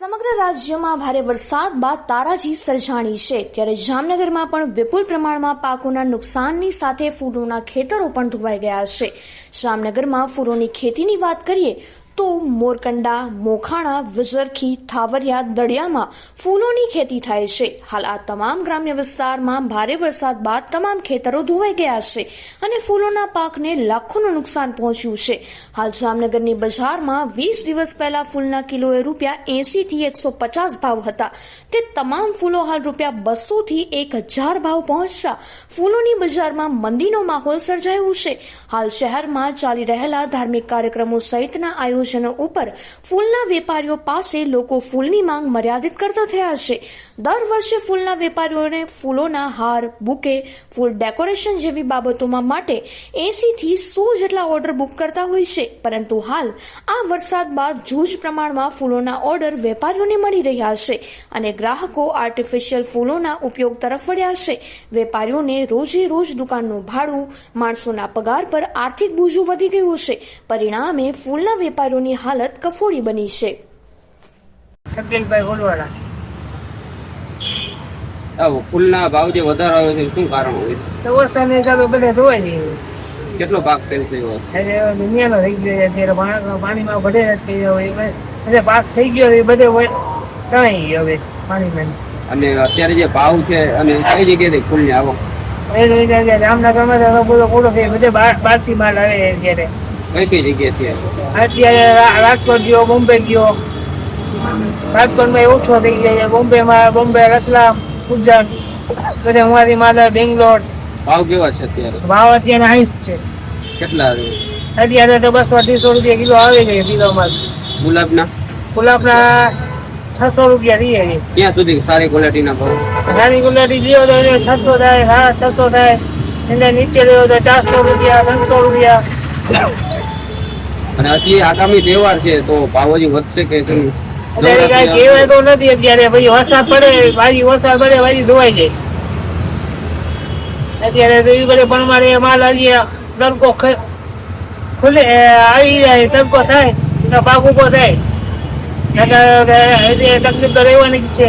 સમગ્ર રાજ્યમાં ભારે વરસાદ બાદ તારાજી સર્જાણી છે. ત્યારે જામનગરમાં પણ વિપુલ પ્રમાણમાં પાકોના નુકસાનની સાથે ફૂલોના ખેતરો પણ ધોવાઈ ગયા છે. જામનગરમાં ફૂલોની ખેતીની વાત કરીએ તો મોરકંડા, મોખાણા, વિઝરખી, થાવરિયા દળિયામાં ફૂલોની ખેતી થાય છે. હાલ આ તમામ ગ્રામ્ય વિસ્તારમાં ભારે વરસાદ બાદ તમામ ખેતરો ધોવાઈ ગયા છે અને ફૂલોના પાકને લાખોનું નુકસાન પહોંચ્યું છે. હાલ જામનગરની બજારમાં વીસ દિવસ પહેલા ફૂલના કિલોએ રૂપિયા એસી થી એકસો પચાસ ભાવ હતા. તે તમામ ફૂલો હાલ રૂપિયા બસો થી એક હજાર ભાવ પહોંચતા ફૂલોની બજારમાં મંદીનો માહોલ સર્જાયો છે. હાલ શહેરમાં ચાલી રહેલા ધાર્મિક કાર્યક્રમો સહિતના આયોજનો ઉપર ફૂલના વેપારીઓ પાસે લોકો ફૂલની માંગ મર્યાદિત કરતા થયા છે. દર વર્ષે ફૂલના વેપારીઓને ફૂલોના હાર, બુકે, ફૂલ ડેકોરેશન જેવી બાબતોમાં માટે એસી થી સો જેટલા ઓર્ડર બુક કરતા હોય છે. પરંતુ હાલ આ વરસાદ બાદ જૂજ પ્રમાણમાં ફૂલોના ઓર્ડર વેપારીઓને મળી રહ્યા છે અને ગ્રાહકો આર્ટિફિશિયલ ફૂલોના ઉપયોગ તરફ વળ્યા છે. વેપારીઓને રોજે રોજ દુકાનનું ભાડું, માણસોના પગાર પર આર્થિક બોજો વધી ગયું છે. પરિણામે ફૂલના વેપારીઓની હાલત કફોડી બની છે. ફૂલના ભાવ જે વધારો આવ્યો છે શું કારણ હોય? તો વરસાદને હિસાબે બધા ધોવાઈ જાય કેટલો પાક ફેલ થયો એટલે દુનિયાનો થઈ ગયો છે અત્યારે પાણીમાં બધે થઈ ગયો એટલે પાક થઈ ગયો એ બધે હોય તણાઈ ગયો હવે પાણીમાં. અને અત્યારે જે ભાવ છે અને કઈ જગ્યાએથી ફૂલની આવો? જામનગરમાં તો બધો પૂરો થઈ બધે બારથી માલ આવે છે અત્યારે. કઈ કઈ જગ્યાએથી અત્યારે રાજકોટ ગયો બોમ્બે ગયો. રાજકોટમાં ઓછો થઈ ગયો છે. બોમ્બેમાં બોમ્બે રતલામ ગુજરાત બધે અમારી માલ બેંગ્લોર. ભાવ કેવા છે અત્યારે? ભાવ અત્યારે હાઈસ છે. કેટલા? અત્યારે તો બસો અઢીસો રૂપિયા કિલો આવે છે કિલોમાં. ગુલાબના? ગુલાબના છસો રૂપિયા રહીએ ક્યાં સુધી? સારી ક્વોલિટીના ભાવ? નાની ગુલાબી લ્યો તો છસો થાય સાડા છસો થાય. એને નીચે લ્યો તો ચારસો રૂપિયા ત્રણસો રૂપિયા. અને હજી આગામી તહેવાર છે તો ભાવ હજી વધશે કે કેમ? કહેવાય તો નથી અત્યારે પછી વરસાદ પડે ભાજી વરસાદ પડે વાજી ધોવાઈ જાય. અત્યારે તો એ પણ મારે માલ હજી તડકો ખુલે આવી જાય તડકો થાય પાક ઊભો થાય. તકલીફ તો રહેવાની જ છે.